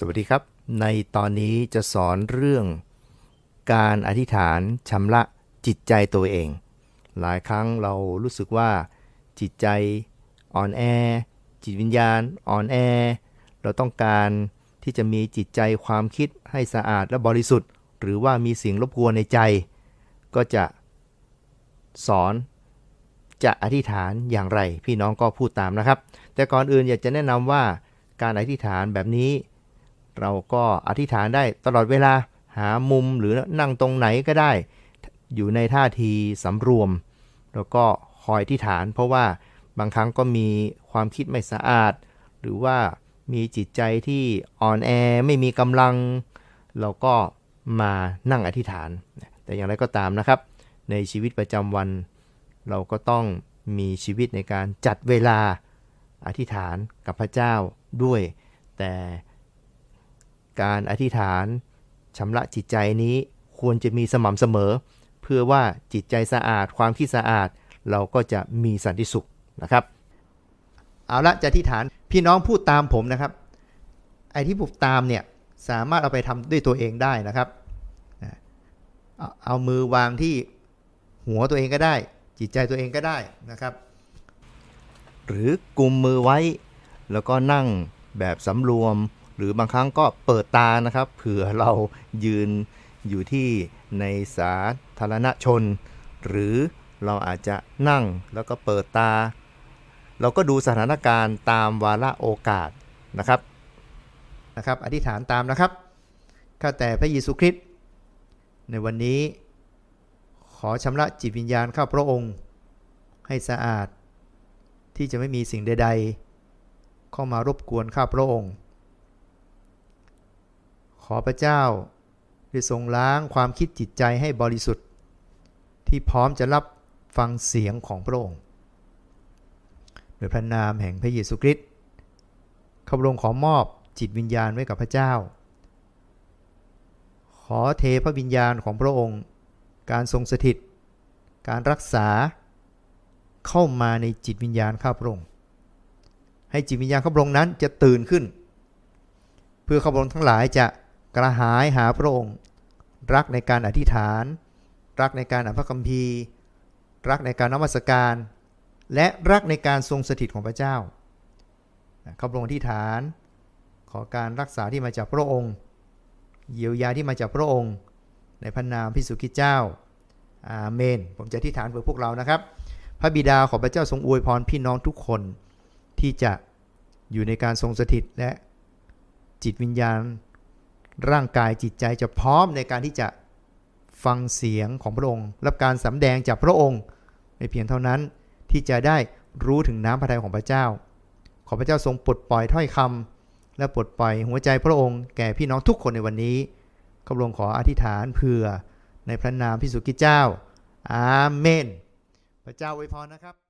สวัสดีครับ ในตอนนี้จะสอนเรื่อง การอธิษฐานชำระจิตใจตัวเอง หลายครั้งเรารู้สึกว่า จิตใจอ่อนแอ จิตวิญญาณอ่อนแอ เราต้องการที่จะมีจิตใจความคิดให้สะอาดและบริสุทธิ์ หรือว่ามีสิ่งรบกวนในใจ ก็จะสอนจะอธิษฐานอย่างไร พี่น้องก็พูดตามนะครับ แต่ก่อนอื่นอยากจะแนะนำว่าการอธิษฐานแบบนี้ เราก็อธิษฐานได้ตลอดเวลาหามุมหรือนั่งตรงไหนก็ได้ อยู่ในท่าทีสำรวม แล้วก็คอยอธิษฐาน เพราะว่าบางครั้งก็มีความคิดไม่สะอาด หรือว่ามีจิตใจที่อ่อนแอไม่มีกำลัง เราก็มานั่งอธิษฐาน แต่อย่างไรก็ตามนะครับ ในชีวิตประจำวัน เราก็ต้องมีชีวิตในการจัดเวลาอธิษฐานกับพระเจ้าด้วย แต่ การอธิษฐานชำระจิตใจนี้ควรจะมีสม่ำเสมอ เพื่อว่าจิตใจสะอาดความคิดสะอาด เราก็จะมีสันติสุขนะครับ เอาละจะอธิษฐานพี่น้องพูดตามผมนะครับ ไอ้ที่พูดตามเนี่ยสามารถเอาไปทำด้วยตัวเองได้นะครับเอาเอามือวางที่หัวตัวเองก็ได้ จิตใจตัวเองก็ได้นะครับ หรือกุมมือไว้ แล้วก็นั่งแบบสำรวม หรือบางครั้งก็เปิดตานะครับ เผื่อเรายืนอยู่ที่ในสาธารณชน หรือเราอาจจะนั่งแล้วก็เปิดตา เราก็ดูสถานการณ์ตามวาระโอกาสนะครับนะครับ อธิษฐานตามนะครับข้าแต่พระเยซูคริสต์ในวันนี้ขอชำระจิตวิญญาณข้าพระองค์ ให้สะอาดที่จะไม่มีสิ่งใด ๆ เข้ามารบกวนข้าพระองค์ ขอพระเจ้าได้ทรงล้างความคิดจิตใจให้บริสุทธิ์ ที่พร้อมจะรับฟังเสียงของพระองค์โดยพระนามแห่งพระเยซูคริสต์ข้าพระองค์ขอมอบจิตวิญญาณไว้กับพระเจ้า ขอเทพระวิญญาณของพระองค์ การทรงสถิต การรักษา เข้ามาในจิตวิญญาณข้าพระองค์ ให้จิตวิญญาณข้าพระองค์นั้นจะตื่นขึ้น เพื่อข้าพระองค์ทั้งหลายจะ กระหายหาพระองค์ รักในการอธิษฐาน รักในการอ่านพระคัมภีร์ รักในการนมัสการ และรักในการทรงสถิตของพระเจ้าข้าพระองค์อธิษฐาน ขอการรักษาที่มาจากพระองค์ เยียวยาที่มาจากพระองค์ ในพระนามพิสุคิเจ้า อาเมน ผมจะอธิษฐานเพื่อพวกเรานะครับ พระบิดาขอพระเจ้าทรงอวยพรพี่น้องทุกคนที่จะอยู่ในการทรงสถิตและจิตวิญญาณ ร่างกายจิตใจจะพร้อมในการที่จะฟังเสียงของพระองค์ รับการสำแดงจากพระองค์ ไม่เพียงเท่านั้นที่จะได้รู้ถึงน้ำพระทัยของพระเจ้า ขอพระเจ้าทรงปลดปล่อยถ้อยคำและปลดปล่อยหัวใจพระองค์แก่พี่น้องทุกคนในวันนี้ข้าพระองค์ขออธิษฐานเพื่อในพระนามพิสุกิจเจ้า อาเมน พระเจ้าอวยพรนะครับ